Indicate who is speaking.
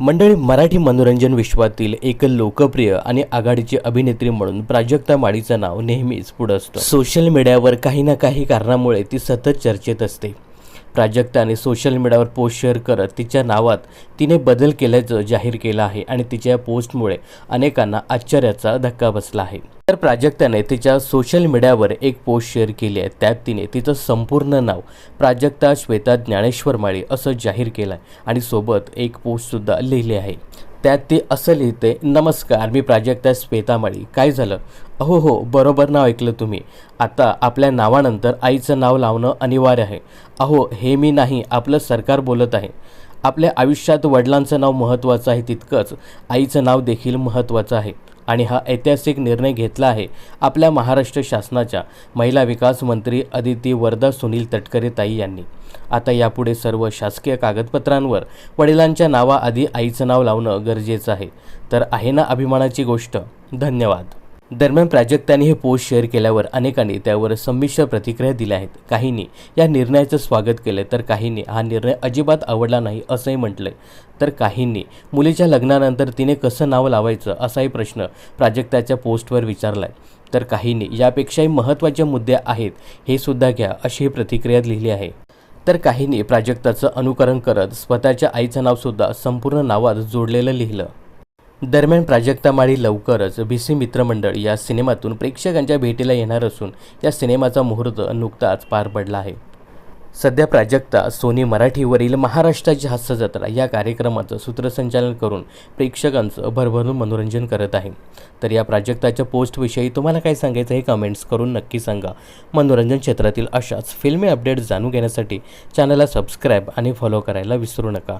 Speaker 1: मंडळी मराठी मनोरंजन विश्वातील एक लोकप्रिय आणि आघाडीची अभिनेत्री म्हणून प्राजक्ता माळीचं नाव नेहमीच पुढं असतं. सोशल मीडियावर काही ना काही कारणामुळे ती सतत चर्चेत असते. प्राजक्ताने सोशल मीडियावर पोस्ट शेअर करत तिच्या नावात तिने बदल केल्याचं जाहीर केलं आहे आणि तिच्या या पोस्टमुळे अनेकांना आश्चर्याचा धक्का बसला आहे. तर प्राजक्ताने तिच्या सोशल मीडियावर एक पोस्ट शेअर केली आहे. त्यात तिने तिचं संपूर्ण नाव प्राजक्ता श्वेता ज्ञानेश्वर माळी असं जाहीर केलं आहे आणि सोबत एक पोस्टसुद्धा लिहिली आहे. त्यात ती असं लिहिते नमस्कार मी प्राजक्ता श्वेता माळी काय झालं? अहो हो बरोबर नाव ऐकलं तुम्ही. आता आपल्या नावानंतर आईचं नाव लावणं अनिवार्य आहे. अहो हे मी नाही आपलं सरकार बोलत आहे. आपल्या आयुष्यात वडिलांचं नाव महत्त्वाचं आहे तितकंच आईचं नाव देखील महत्त्वाचं आहे. आणि हा ऐतिहासिक निर्णय घेतला आहे. आपल्या महाराष्ट्र शासनाच्या महिला विकास मंत्री अदिती वरदा सुनील तटकरे ताई यांनी. आता यापुढे सर्व शासकीय कागदपत्रांवर वडिलांच्या नावाआधी आईचं नाव लावणं गरजेचं आहे. तर आहे ना अभिमानाची गोष्ट. धन्यवाद. दरम्यान प्राजक्ताने हे पोस्ट शेअर केल्यावर अनेकांनी त्यावर संमिश्र प्रतिक्रिया दिल्या आहेत. काहींनी या निर्णयाचं स्वागत केलं तर काहींनी हा निर्णय अजिबात आवडला नाही असंही म्हटलंय. तर काहींनी मुलीच्या लग्नानंतर तिने कसं नाव लावायचं असाही प्रश्न प्राजक्ताच्या पोस्टवर विचारलाय. तर काहींनी यापेक्षाही महत्त्वाचे मुद्दे आहेत हे सुद्धा घ्या अशी ही प्रतिक्रिया लिहिली आहे. तर काहींनी प्राजक्ताचं अनुकरण करत स्वतःच्या आईचं नावसुद्धा संपूर्ण नावात जोडलेलं लिहिलं. दरम्यान प्राजक्ता माळी लवकरच बी सी मित्रमंडळ या सिनेमातून प्रेक्षकांच्या भेटीला येणार असून या सिनेमाचा मुहूर्त नुकताच पार पडला आहे. सध्या प्राजक्ता सोनी मराठीवरील महाराष्ट्राची हास्य जत्रा या कार्यक्रमाचं सूत्रसंचालन करून प्रेक्षकांचं भरभरून मनोरंजन करत आहे. तर या प्राजक्ताच्या पोस्टविषयी तुम्हाला काय सांगायचं हे कमेंट्स करून नक्की सांगा. मनोरंजन क्षेत्रातील अशाच फिल्मी अपडेट्स जाणून घेण्यासाठी चॅनलला सबस्क्राईब आणि फॉलो करायला विसरू नका.